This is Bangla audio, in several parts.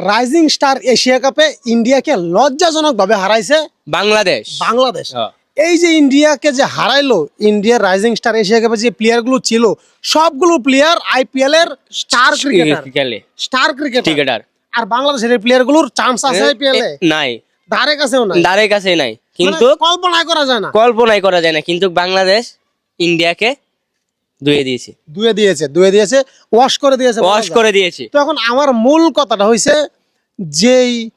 রাইজিং স্টার এশিয়া কাপে ইন্ডিয়াকে লজ্জাজনক ভাবে হারাইছে বাংলাদেশ। বাংলাদেশ। এই যে ইন্ডিয়াকে যে হারাইলো ইন্ডিয়ার রাইজিং স্টার এশিয়া কাপে যে প্লেয়ারগুলো ছিল সবগুলো প্লেয়ার আইপিএল এর স্টার ক্রিকেটার স্টার ক্রিকেটার আর বাংলাদেশের এই প্লেয়ারগুলোর চান্স আছে আইপিএল এ? নাই। ধারে কাছেও না দ্বারে কাছে নাই। কিন্তু কল্পনা করা যায় না। কল্পনাই করা যায় না। কিন্তু বাংলাদেশ ইন্ডিয়াকে দুয়ে দিয়েছে। দুয়ে দিয়েছে দুয়ে দিয়েছে ওয়াশ করে দিয়েছে ওয়াশ করে দিয়েছে। তো এখন আমার মূল কথাটা হইছে যেই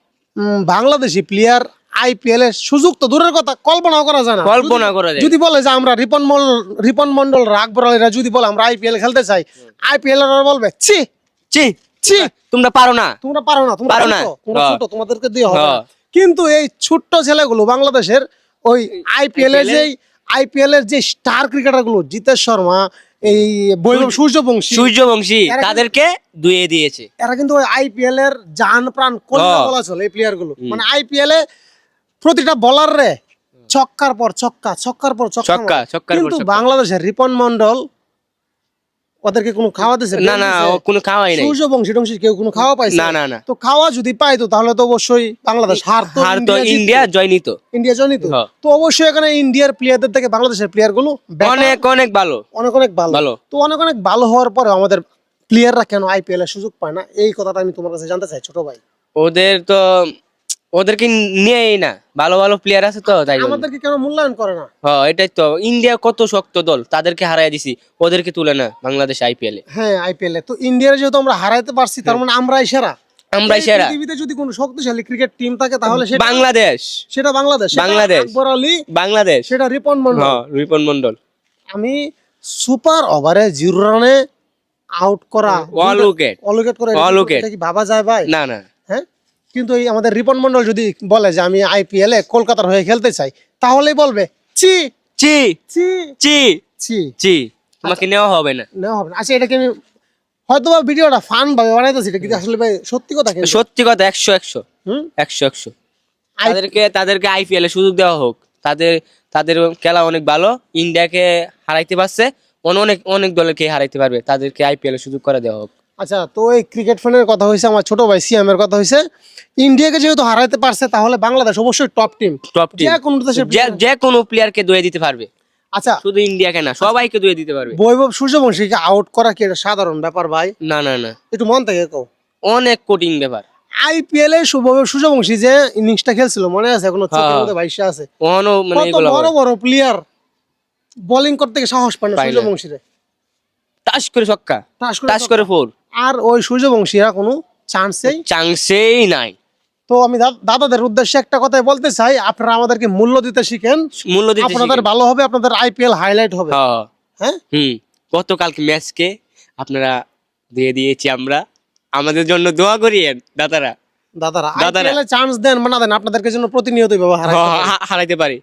বাংলাদেশি প্লেয়ার আইপিএল এর সুযোগ তো দূরের কথা কল্পনাও করা যায় না। কল্পনা যদি- করা যায়। যদি বলে যে আমরা রিপন মন্ডল রিপন মন্ডল রাগ যদি বলে আমরা আইপিএল খেলতে চাই আইপিএল এর বলবে ছি চি ছি তোমরা পারো না। তোমরা পারো না তোমরা পারো না। তোমরা। ছোট তোমাদেরকে দিয়ে হবে। কিন্তু এই ছোট্ট ছেলেগুলো বাংলাদেশের ওই আইপিএল এর IPL যে আইপিএল এর যে স্টার ক্রিকেটারগুলো জিতেশ শর্মা এই সূর্যবংশী। সূর্যবংশী তাদেরকে দুয়ে দিয়েছে। এরা কিন্তু আইপিএল এর জান প্রাণ হ্যাঁ। বলা চলে এই প্লেয়ারগুলো। মানে আইপিএল এ প্রতিটা বলার রে ছক্কার পর ছক্কা ছক্কার পর ছক্কা কিন্তু বাংলাদেশের রিপন মন্ডল ওদেরকে কোনো খাওয়া দিছে? না না কোনো খাওয়াই নাই। সূর্যবংশী টংশী কেউ কোনো খাওয়া পাইছে? না না না। তো খাওয়া যদি পাইতো তাহলে তো অবশ্যই বাংলাদেশ হার তো আর তো ইন্ডিয়া জয় নিত ইন্ডিয়া হ্যাঁ। তো অবশ্যই এখানে ইন্ডিয়ার প্লেয়ারদের থেকে বাংলাদেশের প্লেয়ারগুলো অনেক অনেক ভালো। অনেক অনেক ভালো। ভালো। তো অনেক অনেক ভালো হওয়ার পরে আমাদের প্লেয়াররা কেন আইপিএল এর সুযোগ পায় না? এই কথাটা আমি তোমার কাছে জানতে চাই ছোট ভাই। ওদের তো ওদেরকে নিয়েই না ভালো ভালো প্লেয়ার আছে তো তাই আমাদেরকে কেন মূল্যায়ন করে না? হ্যাঁ এটাই তো। ইন্ডিয়া কত শক্ত দল তাদেরকে হারাই দিছি ওদেরকে তুলে না বাংলাদেশ আইপিএল এ। হ্যাঁ আইপিএল এ। তো ইন্ডিয়ার যেহেতু আমরা হারাইতে পারছি তার মানে আমরাই সেরা। আমরাই সেরা। পৃথিবীতে যদি কোনো শক্তিশালী ক্রিকেট টিম থাকে তাহলে সেটা বাংলাদেশ। সেটা বাংলাদেশ। বাংলাদেশ। আকবর আলী বাংলাদেশ। সেটা রিপন মন্ডল হ্যাঁ রিপন মন্ডল আমি সুপার ওভারে জিরো রানে আউট করা All wicket. অল উইকেট করে wicket. এটা কি ভাবা যায় ভাই? না না। হ্যাঁ? কিন্তু এই আমাদের রিপন মন্ডল যদি বলে যে আমি আইপিএল এ কলকাতার হয়ে খেলতে চাই তাহলেই বলবে চি চি চি চি চি চি তোমাকে নেওয়া হবে না। নেওয়া হবে না। আচ্ছা এটাকে আমি হয়তো বা ভিডিওটা ফান ভাবে বানাইতেছি এটা কিন্তু আসলে ভাই সত্যি কথা সত্যি কথা একশো একশো। হুম? একশো একশো। তাদেরকে তাদেরকে আইপিএল এ সুযোগ দেওয়া হোক। তাদের তাদের খেলা অনেক ভালো ইন্ডিয়াকে হারাইতে পারছে অনেক অনেক দলকে হারাইতে পারবে তাদেরকে আইপিএল এ সুযোগ করে দেওয়া হোক। আচ্ছা তো এই ক্রিকেট ফ্যানের কথা হয়েছে আমার ছোট ভাই সিএমের কথা হয়েছে ইন্ডিয়াকে যেহেতু হারাইতে পারছে তাহলে বাংলাদেশ অবশ্যই টপ টিম টপ টিম যে কোনো দেশের যে- কোনো প্লেয়ারকে দুয়ে দিতে পারবে। আচ্ছা। শুধু ইন্ডিয়াকে না সবাইকে দুয়ে দিতে পারবে। বৈভব সূর্যবংশীকে আউট করা কি এটা সাধারণ ব্যাপার ভাই? না না না। একটু মন থেকে কও। অনেক কঠিন ব্যাপার। আইপিএল এ বৈভব সূর্যবংশী যে ইনিংসটা খেলছিল মনে আছে? এখনও। মধ্যে ভাইসা আছে। ওখানেও মানে এগুলো বড় বড় প্লেয়ার বোলিং করতে সাহস পায় না সূর্যবংশীরে। টাস করে ছক্কা। টাস করে ফোর আর ওই সূর্যবংশীরা কোনো চান্সেই চান্সেই নাই। তো আমি দাদাদের উদ্দেশ্যে একটা কথাই বলতে চাই আপনারা আমাদেরকে মূল্য দিতে শিখেন। মূল্য দিতে আপনাদের ভালো হবে আপনাদের আইপিএল হাইলাইট হবে। হ্যাঁ। হ্যাঁ? হুম। গতকালকে ম্যাচকে আপনারা দিয়ে দিয়েছি আমরা। আমাদের জন্য দোয়া করিয়েন দাদারা। দাদারা দাদারা। আইপিএল এ চান্স দেন বা না দেন আপনাদেরকে জন্য প্রতিনিয়ত ব্যবহার হ্যাঁ, হারাইতে পারি।